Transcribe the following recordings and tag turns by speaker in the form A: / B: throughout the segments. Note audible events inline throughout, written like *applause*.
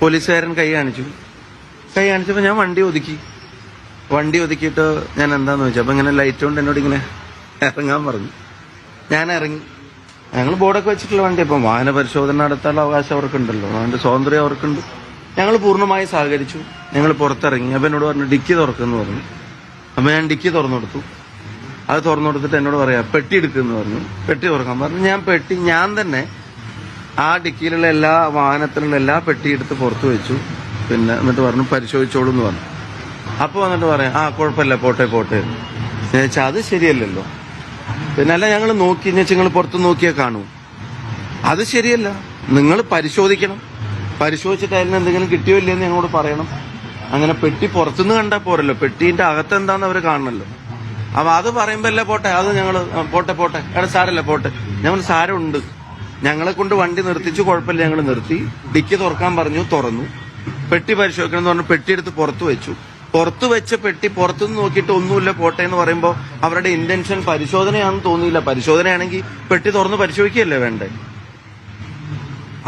A: പോലീസുകാരൻ കൈ കാണിച്ചു. കൈ കാണിച്ചപ്പോൾ ഞാൻ വണ്ടി ഒതുക്കി. വണ്ടി ഒതുക്കിയിട്ട് ഞാൻ എന്താന്ന് വെച്ചു അപ്പൊ ഇങ്ങനെ ലൈറ്റ് കൊണ്ട് എന്നോട് ഇങ്ങനെ ഇറങ്ങാൻ പറഞ്ഞു. ഞാൻ ഇറങ്ങി. ഞങ്ങൾ ബോർഡൊക്കെ വെച്ചിട്ടുള്ള വണ്ടി. ഇപ്പം വാഹന പരിശോധന നടത്താനുള്ള അവകാശം അവർക്കുണ്ടല്ലോ. അതിന്റെ സ്വാതന്ത്ര്യം അവർക്കുണ്ട്. ഞങ്ങൾ പൂർണമായി സഹകരിച്ചു. ഞങ്ങൾ പുറത്തിറങ്ങി. അപ്പൊ എന്നോട് പറഞ്ഞു ഡിക്കി തുറക്കുമെന്ന് പറഞ്ഞു. അപ്പൊ ഞാൻ ഡിക്കി തുറന്നു കൊടുത്തു അത് തുറന്നു കൊടുത്തിട്ട് എന്നോട് പറയാ പെട്ടി എടുക്കുമെന്ന് പറഞ്ഞു. പെട്ടി തുറക്കാൻ പറഞ്ഞു. ഞാൻ പെട്ടി ഞാൻ തന്നെ ആ ഡിക്കിയിലുള്ള എല്ലാ വാഹനത്തിലുള്ള എല്ലാ പെട്ടി എടുത്ത് പുറത്ത് വെച്ചു. പിന്നെ എന്നിട്ട് പറഞ്ഞു പരിശോധിച്ചോളൂ എന്ന് പറഞ്ഞു. അപ്പൊ വന്നിട്ട് പറയാം ആ കുഴപ്പമില്ല പോട്ടെ പോട്ടെ. ഞാൻ ചോദിച്ചാ അത് ശരിയല്ലല്ലോ. പിന്നെ അല്ല ഞങ്ങൾ നോക്കി നിങ്ങൾ പുറത്ത് നോക്കിയാൽ കാണൂ. അത് ശരിയല്ല. നിങ്ങൾ പരിശോധിക്കണം. പരിശോധിച്ചിട്ട് അതിന് എന്തെങ്കിലും കിട്ടിയോ ഇല്ലയെന്ന് ഞങ്ങളോട് പറയണം. അങ്ങനെ പെട്ടി പുറത്തുനിന്ന് കണ്ടാൽ പോരല്ലോ. പെട്ടീന്റെ അകത്ത് എന്താണെന്ന് അവർ കാണണല്ലോ. അപ്പൊ അത് പറയുമ്പോ അല്ലേ പോട്ടെ അത് ഞങ്ങൾ പോട്ടെ പോട്ടെ. എടാ സാരല്ല പോട്ടെ. ഞങ്ങൾ സാരമുണ്ട്. ഞങ്ങളെ കൊണ്ട് വണ്ടി നിർത്തിച്ചു കുഴപ്പമില്ല ഞങ്ങൾ നിർത്തി. ഡിക്കി തുറക്കാൻ പറഞ്ഞു തുറന്നു. പെട്ടി പരിശോധിക്കണം എന്ന് പറഞ്ഞു പെട്ടി എടുത്ത് പുറത്ത് വെച്ചു. പുറത്ത് വെച്ച പെട്ടി പുറത്തുനിന്ന് നോക്കിയിട്ട് ഒന്നുമില്ല പോട്ടെ എന്ന് പറയുമ്പോൾ അവരുടെ ഇന്റൻഷൻ പരിശോധനയാണെന്ന് തോന്നിയില്ല. പരിശോധനയാണെങ്കിൽ പെട്ടി തുറന്ന് പരിശോധിക്കുകയല്ലേ വേണ്ടേ?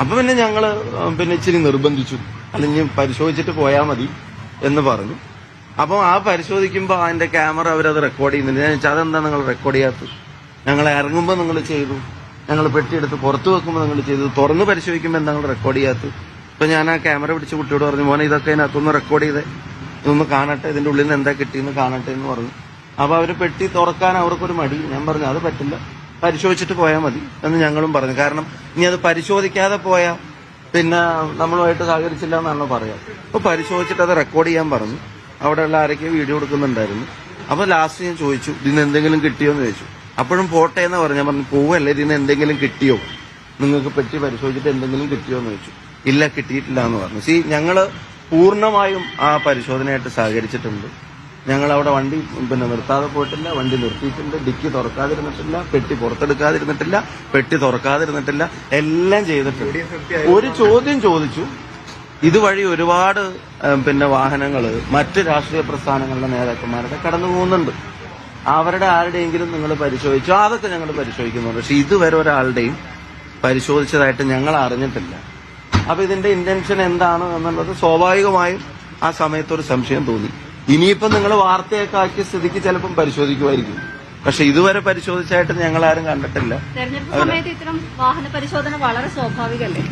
A: അപ്പൊ പിന്നെ ഞങ്ങൾ പിന്നെ ഇച്ചിരി നിർബന്ധിച്ചു. അല്ലെങ്കിൽ പരിശോധിച്ചിട്ട് പോയാൽ മതി എന്ന് പറഞ്ഞു. അപ്പൊ ആ പരിശോധിക്കുമ്പോൾ അതിന്റെ ക്യാമറ അവരത് റെക്കോർഡ് ചെയ്യുന്നില്ല. ഞാൻ ചോദിച്ചാൽ അതെന്താ നിങ്ങൾ റെക്കോർഡ് ചെയ്യാത്തത്? ഞങ്ങൾ ഇറങ്ങുമ്പോൾ നിങ്ങൾ ചെയ്തു. ഞങ്ങൾ പെട്ടിയെടുത്ത് പുറത്ത് വെക്കുമ്പോൾ നിങ്ങൾ ചെയ്തു. തുറന്ന് പരിശോധിക്കുമ്പോൾ എന്താ നിങ്ങൾ റെക്കോർഡ് ചെയ്യാത്തത്? ഇപ്പൊ ഞാൻ ആ ക്യാമറ പിടിച്ച് കുട്ടിയോട് പറഞ്ഞു മോനെ ഇതൊക്കെ അതിനകത്തൊന്ന് റെക്കോർഡ് ചെയ്ത്. ഇതൊന്ന് കാണട്ടെ ഇതിന്റെ ഉള്ളിൽ നിന്ന് എന്താ കിട്ടിയെന്ന് കാണട്ടെ എന്ന് പറഞ്ഞു. അപ്പൊ അവർ പെട്ടി തുറക്കാൻ അവർക്കൊരു മടി. ഞാൻ പറഞ്ഞു അത് പറ്റില്ല. പരിശോധിച്ചിട്ട് പോയാൽ മതി എന്ന് ഞങ്ങളും പറഞ്ഞു. കാരണം ഇനി അത് പരിശോധിക്കാതെ പോയാൽ പിന്നെ നമ്മളുമായിട്ട് സഹകരിച്ചില്ല എന്നാണല്ലോ പറയാ. അപ്പൊ പരിശോധിച്ചിട്ട് അത് റെക്കോർഡ് ചെയ്യാൻ പറഞ്ഞു. അവിടെയുള്ള ആരൊക്കെ വീഡിയോ എടുക്കുന്നുണ്ടായിരുന്നു. അപ്പൊ ലാസ്റ്റ് ഞാൻ ചോദിച്ചു ഇതിന് എന്തെങ്കിലും കിട്ടിയോ എന്ന് ചോദിച്ചു. അപ്പോഴും പോട്ടെ എന്ന് പറഞ്ഞു പറഞ്ഞു പോവല്ലേ ഇതിന് എന്തെങ്കിലും കിട്ടിയോ? നിങ്ങൾക്ക് പറ്റി പരിശോധിച്ചിട്ട് എന്തെങ്കിലും കിട്ടിയോ എന്ന് ചോദിച്ചു. ഇല്ല കിട്ടിയിട്ടില്ല എന്ന് പറഞ്ഞു. സി ഞങ്ങൾ പൂർണമായും ആ പരിശോധനയായിട്ട് സഹകരിച്ചിട്ടുണ്ട്. ഞങ്ങൾ അവിടെ വണ്ടി പിന്നെ നിർത്താതെ പോയിട്ടില്ല വണ്ടി നിർത്തിയിട്ടുണ്ട് ഡിക്കി തുറക്കാതിരുന്നിട്ടില്ല പെട്ടി പുറത്തെടുക്കാതിരുന്നിട്ടില്ല പെട്ടി തുറക്കാതിരുന്നിട്ടില്ല എല്ലാം ചെയ്തിട്ടുണ്ട്. ഒരു ചോദ്യം ചോദിച്ചു. ഇതുവഴി ഒരുപാട് പിന്നെ വാഹനങ്ങൾ മറ്റ് രാഷ്ട്രീയ പ്രസ്ഥാനങ്ങളുടെ നേതാക്കന്മാരുടെ കടന്നു പോകുന്നുണ്ട് അവരുടെ ആരുടെയെങ്കിലും നിങ്ങൾ പരിശോധിച്ചോ? അതൊക്കെ ഞങ്ങൾ പരിശോധിക്കുന്നുണ്ട്. പക്ഷെ ഇതുവരെ ഒരാളുടെയും പരിശോധിച്ചതായിട്ട് ഞങ്ങൾ അറിഞ്ഞിട്ടില്ല. അപ്പൊ ഇതിന്റെ ഇന്റൻഷൻ എന്താണ് എന്നുള്ളത് സ്വാഭാവികമായും ആ സമയത്ത് ഒരു സംശയം തോന്നി. ഇനിയിപ്പോ നിങ്ങൾ വാർത്തയൊക്കെ ആക്കിയ സ്ഥിതിക്ക് ചിലപ്പം പരിശോധിക്കുമായിരിക്കും. പക്ഷെ ഇതുവരെ പരിശോധിച്ചായിട്ട് ഞങ്ങൾ ആരും കണ്ടിട്ടില്ല.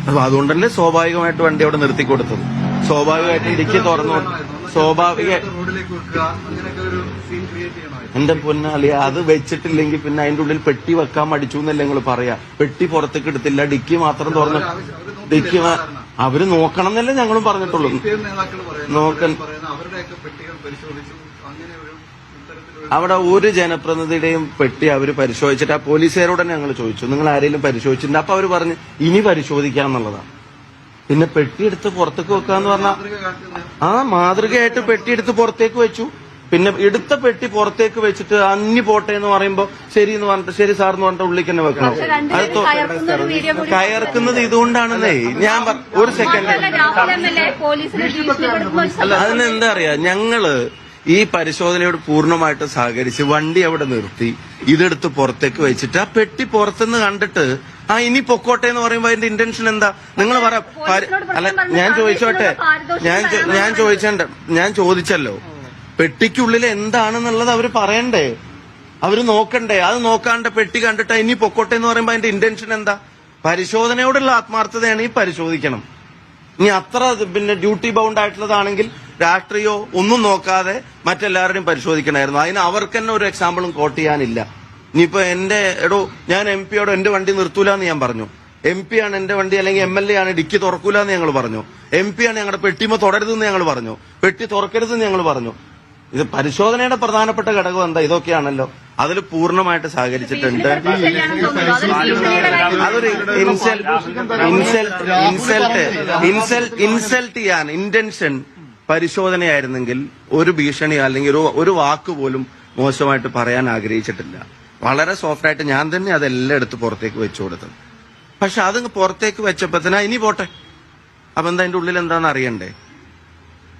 A: അപ്പൊ അതുകൊണ്ടല്ലേ സ്വാഭാവികമായിട്ട് വണ്ടി അവിടെ നിർത്തി കൊടുത്തത് സ്വാഭാവികമായിട്ട് ഇടുക്കി തുറന്നു. സ്വാഭാവിക എന്റെ പൊന്നാളി അത് വെച്ചിട്ടില്ലെങ്കിൽ പിന്നെ അതിന്റെ ഉള്ളിൽ പെട്ടി വെക്കാൻ മടിച്ചു എന്നല്ലേ നിങ്ങൾ പറയാ. പെട്ടി പുറത്തേക്ക് എടുത്തില്ല ഡിക്കി മാത്രം തുറന്നു ഡിക്കി അവർ നോക്കണം എന്നല്ലേ ഞങ്ങളും പറഞ്ഞിട്ടുള്ളൂ. നോക്കൻ അവിടെ ഒരു ജനപ്രതിനിധിയുടെയും പെട്ടി അവർ പരിശോധിച്ചിട്ട് ആ പോലീസുകാരോട് ഞങ്ങൾ ചോദിച്ചു. നിങ്ങൾ ആരെങ്കിലും പരിശോധിച്ചിട്ടുണ്ട്? അപ്പൊ അവർ പറഞ്ഞ് ഇനി പരിശോധിക്കാന്നുള്ളതാണ് പിന്നെ പെട്ടി എടുത്ത് പുറത്തേക്ക് വെക്കാന്ന് പറഞ്ഞാൽ ആ മാതൃകയായിട്ട് പെട്ടി എടുത്ത് പുറത്തേക്ക് വെച്ചു. പിന്നെ എടുത്ത പെട്ടി പുറത്തേക്ക് വെച്ചിട്ട് അന്നി പോട്ടെ എന്ന് പറയുമ്പോ ശരി എന്ന് പറഞ്ഞിട്ട് ശരി സാർ എന്ന് പറഞ്ഞിട്ട് ഉള്ളിൽ തന്നെ വെക്കണം. അത് കയർക്കുന്നത് ഇതുകൊണ്ടാണെന്നേ. ഞാൻ ഒരു സെക്കൻഡ് അല്ല അതിനെന്താ അറിയാ? ഞങ്ങൾ ഈ പരിശോധനയോട് പൂർണമായിട്ട് സഹകരിച്ച് വണ്ടി അവിടെ നിർത്തി. ഇതെടുത്ത് പുറത്തേക്ക് വെച്ചിട്ട് ആ പെട്ടി പുറത്തുനിന്ന് കണ്ടിട്ട് ആ ഇനി പൊക്കോട്ടെ എന്ന് പറയുമ്പോ അതിന്റെ ഇന്റൻഷൻ എന്താ? നിങ്ങൾ പറ അല്ല ഞാൻ ചോദിച്ചോട്ടെ. ഞാൻ ഞാൻ ചോദിച്ചണ്ട ഞാൻ ചോദിച്ചല്ലോ. പെട്ടിക്കുള്ളിൽ എന്താണെന്നുള്ളത് അവർ പറയണ്ടേ? അവർ നോക്കണ്ടേ? അത് നോക്കാണ്ട് പെട്ടി കണ്ടിട്ട് ഇനി പൊക്കോട്ടെ എന്ന് പറയുമ്പോ അതിന്റെ ഇന്റൻഷൻ എന്താ? പരിശോധനയോടുള്ള ആത്മാർത്ഥതയാണ് ഈ പരിശോധിക്കണം. ഇനി അത്ര പിന്നെ ഡ്യൂട്ടി ബൗണ്ട് ആയിട്ടുള്ളതാണെങ്കിൽ രാഷ്ട്രീയോ ഒന്നും നോക്കാതെ മറ്റെല്ലാവരുടെയും പരിശോധിക്കണമായിരുന്നു. അതിന് അവർക്ക് തന്നെ ഒരു എക്സാമ്പിളും കോട്ട് ചെയ്യാനില്ല. ഇനിയിപ്പോ എന്റെ എടോ ഞാൻ എം പിയോട് എന്റെ വണ്ടി നിർത്തൂല എന്ന് ഞാൻ പറഞ്ഞു. എം പി ആണ് എന്റെ വണ്ടി അല്ലെങ്കിൽ എം എൽ എ ആണ് ഡിക്കി തുറക്കൂല എന്ന് ഞങ്ങൾ പറഞ്ഞു. എം പി ആണ് ഞങ്ങളുടെ പെട്ടിമ തുടരുതെന്ന് ഞങ്ങൾ പറഞ്ഞു. പെട്ടി തുറക്കരുതെന്ന് ഞങ്ങൾ പറഞ്ഞു. ഇത് പരിശോധനയുടെ പ്രധാനപ്പെട്ട ഘടകം എന്താ? ഇതൊക്കെയാണല്ലോ. അതിൽ പൂർണമായിട്ട് സഹകരിച്ചിട്ടുണ്ട്.
B: അതൊരു insult
A: insult insult insult insult insult ചെയ്യാൻ ഇന്റൻഷൻ പരിശോധനയായിരുന്നെങ്കിൽ ഒരു ഭീഷണി അല്ലെങ്കിൽ ഒരു ഒരു വാക്ക് പോലും മോശമായിട്ട് പറയാൻ ആഗ്രഹിച്ചിട്ടില്ല. വളരെ സോഫ്റ്റ് ആയിട്ട് ഞാൻ തന്നെ അതെല്ലാം എടുത്ത് പുറത്തേക്ക് വെച്ചു കൊടുത്തത് പക്ഷെ അതങ്ങ് പുറത്തേക്ക് വെച്ചപ്പോ തന്നെ ഇനി പോട്ടെ. അപ്പൊ എന്താ അതിന്റെ ഉള്ളിൽ എന്താണെന്ന് അറിയണ്ടേ?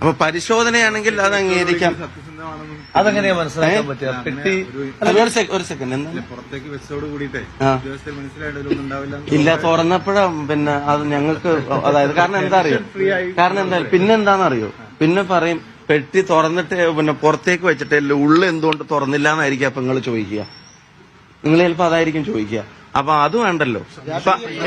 A: അപ്പൊ പരിശോധനയാണെങ്കിൽ അത് അംഗീകരിക്കാം.
C: അതെങ്ങനെയാ മനസ്സിലാക്കാൻ പറ്റിയ പെട്ടി
A: ഒരു സെക്ക- ഒരു സെക്കൻഡ് എന്താ?
D: പുറത്തേക്ക് വെച്ചോട് കൂടിയിട്ടേ
A: ഇല്ല തുറന്നപ്പോഴാ പിന്നെ അത് ഞങ്ങൾക്ക് അതായത് കാരണം എന്താ അറിയോ? *laughs* കാരണം എന്താ പിന്നെന്താണെന്നറിയോ പിന്നെ പറയും പെട്ടി തുറന്നിട്ട് പിന്നെ പുറത്തേക്ക് വെച്ചിട്ട് ഉള്ളു എന്തുകൊണ്ട് തുറന്നില്ല എന്നായിരിക്കും അപ്പൊ നിങ്ങൾ ചോദിക്കുക. നിങ്ങൾ ചിലപ്പോ അതായിരിക്കും ചോദിക്കുക. അപ്പൊ അത് വേണ്ടല്ലോ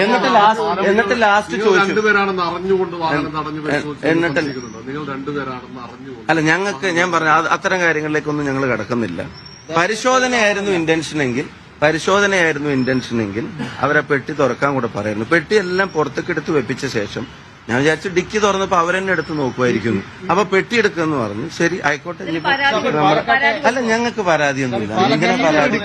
A: എന്നിട്ട് ലാസ്റ്റ് എന്നിട്ട് ലാസ്റ്റ് ചോദിച്ചു.
E: രണ്ടുപേരാണെന്ന് അറിഞ്ഞുകൊണ്ട് വാഹനം തടഞ്ഞു പരിശോധിച്ച്
A: എന്നിട്ട്?
E: നിങ്ങൾ രണ്ടുപേരാണെന്ന് അറിഞ്ഞുകൊണ്ട്
A: അല്ല ഞങ്ങൾക്ക് ഞാൻ പറഞ്ഞു അത് അത്തരം കാര്യങ്ങളിലേക്കൊന്നും ഞങ്ങൾ കിടക്കുന്നില്ല. പരിശോധനയായിരുന്നു ഇന്റൻഷൻ എങ്കിൽ പരിശോധനയായിരുന്നു ഇന്റൻഷൻ എങ്കിൽ അവരെ പെട്ടി തുറക്കാൻ കൂടെ പറയുന്നു. പെട്ടി എല്ലാം പുറത്തേക്ക് എടുത്ത് വെപ്പിച്ച ശേഷം ഞാൻ വിചാരിച്ചു ഡിക്കി തുറന്നപ്പോ അവരെന്നെ എടുത്ത് നോക്കുമായിരിക്കും അപ്പൊ പെട്ടി എടുക്കുമെന്ന് പറഞ്ഞു. ശരി ആയിക്കോട്ടെ അല്ല ഞങ്ങൾക്ക് പരാതിയൊന്നുമില്ല. ഇങ്ങനെ പരാതി